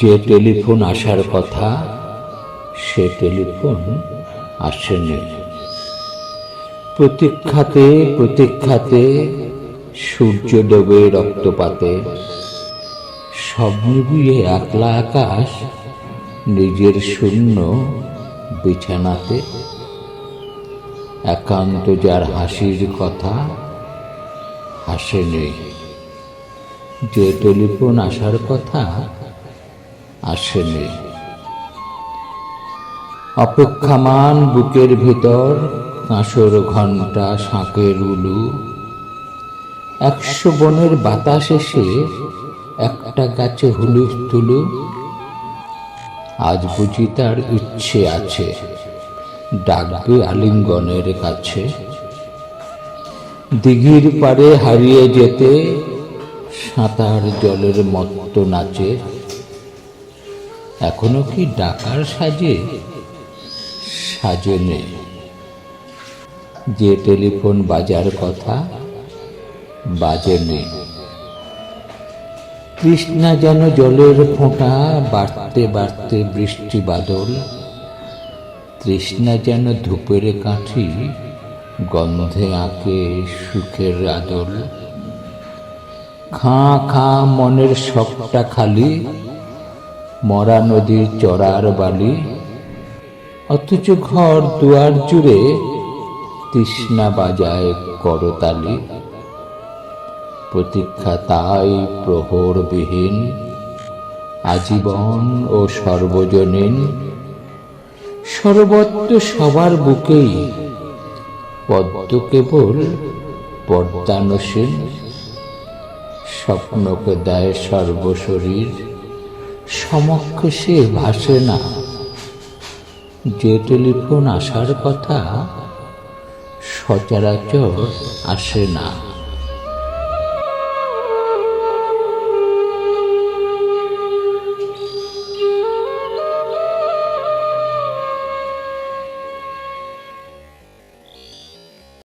যে টেলিফোন আসার কথা, সে টেলিফোন আসেনি। প্রতীক্ষাতে প্রতীক্ষাতে সূর্য ডোবে রক্তপাতে। সব নিবিয়ে একলা আকাশ, নিজের শূন্য বিছানাতে। একান্ত যার হাসির কথা হাসেনি। যে টেলিফোন আসার কথা আসেনি। অপেক্ষামান বুকের ভিতর কাঁসর ঘণ্টা শাঁকের উলু। একশো বনের বাতাস এসে একটা গাছে হুলুস তুলু। আজ বুঝি তার ইচ্ছে আছে ডাকবে আলিঙ্গনের কাছে। দিঘির পারে হারিয়ে যেতে সাঁতার জলের মত্ত নাচে। এখনও কি ডাকার সাজে? সাজে নেই যে টেলিফোন বাজার কথা বাজে নেই তৃষ্ণা যেন জলের ফোঁটা, বাড়তে বাড়তে বৃষ্টি বাদল। তৃষ্ণা যেন ধূপের কাঠি, গন্ধে আঁকে সুখের আদল। খাঁ খাঁ মনের সবটা খালি মরা নদীর চড়ার বালি। অথচ ঘর দুয়ার জুড়ে তৃষ্ণা বাজায় করতালি। প্রতীক্ষা তাই প্রহরবিহীন, আজীবন ও সর্বজনীন। সর্বত্র সবার বুকেই পদ্ম কেবল পদ্মানসীন স্বপ্নকে দেয় সর্বশরীর। সমক্ষে সে ভাসে না। যে টেলিফোন আসার কথা সচরাচর আসে না।